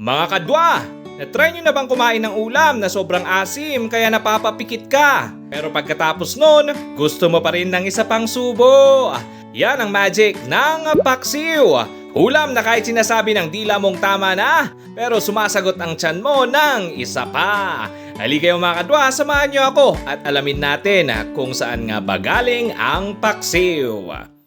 Mga kadwa, na-try nyo na bang kumain ng ulam na sobrang asim kaya napapapikit ka? Pero pagkatapos nun, gusto mo pa rin ng isa pang subo. Yan ang magic ng paksiw. Ulam na kahit sinasabi ng dila mong tama na, pero sumasagot ang tiyan mo ng isa pa. Halika kayo mga kadwa, samahan nyo ako at alamin natin kung saan nga ba galing ang paksiw.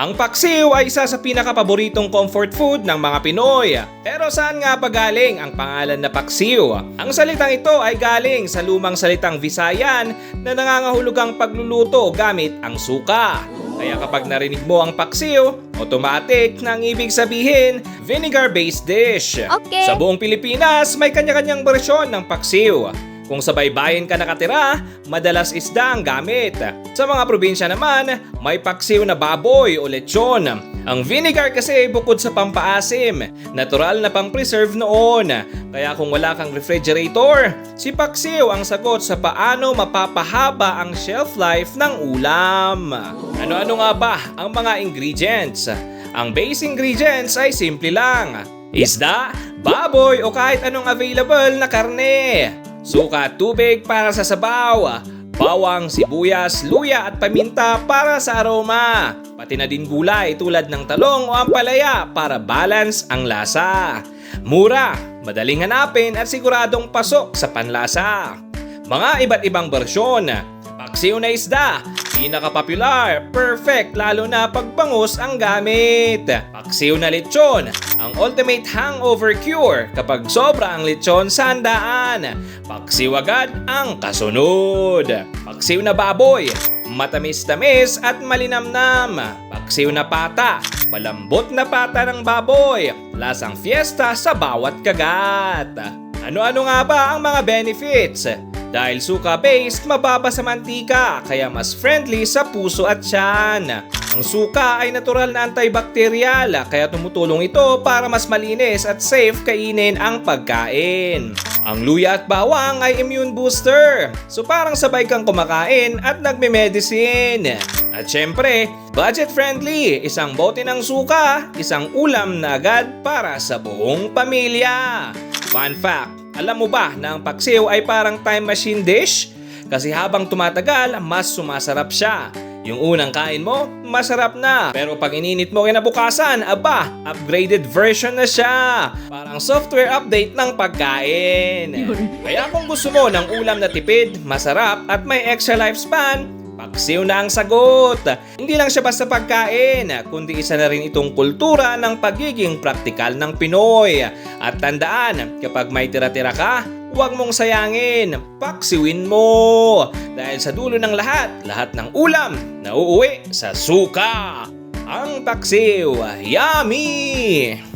Ang paksiw ay isa sa pinakapaboritong comfort food ng mga Pinoy. Pero saan nga ba galing ang pangalan na paksiw? Ang salitang ito ay galing sa lumang salitang Visayan na nangangahulugang pagluluto gamit ang suka. Kaya kapag narinig mo ang paksiw, automatic na ang ibig sabihin, vinegar-based dish. Okay. Sa buong Pilipinas, may kanya-kanyang bersyon ng paksiw. Kung sa baybayin ka nakatira, madalas isda ang gamit. Sa mga probinsya naman, may paksiw na baboy o lechon. Ang vinegar kasi bukod sa pampaasim, natural na pang-preserve noon. Kaya kung wala kang refrigerator, si paksiw ang sagot sa paano mapapahaba ang shelf life ng ulam. Ano-ano nga ba ang mga ingredients? Ang base ingredients ay simple lang. Isda, baboy o kahit anong available na karne. Suka tubig para sa sabaw. Bawang, sibuyas, luya at paminta para sa aroma. Pati na din gulay tulad ng talong o ampalaya para balance ang lasa. Mura, madaling hanapin at siguradong pasok sa panlasa. Mga iba't ibang bersyon. Paksiw na isda, pinaka-popular, perfect lalo na pagbangus ang gamit. Paksiw na lechon, ang ultimate hangover cure kapag sobra ang lechon sa handaan. Paksiw agad ang kasunod. Paksiw na baboy, matamis-tamis at malinamnam. Paksiw na pata, malambot na pata ng baboy. Lasang fiesta sa bawat kagat. Ano-ano nga ba ang mga benefits? Dahil suka-based, mababa sa mantika, kaya mas friendly sa puso at tiyan. Ang suka ay natural na antibacterial, kaya tumutulong ito para mas malinis at safe kainin ang pagkain. Ang luya at bawang ay immune booster, so parang sabay kang kumakain at nagme-medicine. At syempre, budget friendly, isang bote ng suka, isang ulam na agad para sa buong pamilya. Fun fact, alam mo ba na ang paksiw ay parang time machine dish? Kasi habang tumatagal, mas sumasarap siya. Yung unang kain mo, masarap na. Pero pag ininit mo kinabukasan, aba, upgraded version na siya. Parang software update ng pagkain. Kaya kung gusto mo ng ulam na tipid, masarap at may extra lifespan, Paksiw na ang sagot. Hindi lang siya basta pagkain, kundi isa na rin itong kultura ng pagiging praktikal ng Pinoy. At tandaan, kapag may tira-tira ka, huwag mong sayangin, paksiwin mo. Dahil sa dulo ng lahat, lahat ng ulam na uuwi sa suka. Ang paksiw, yummy!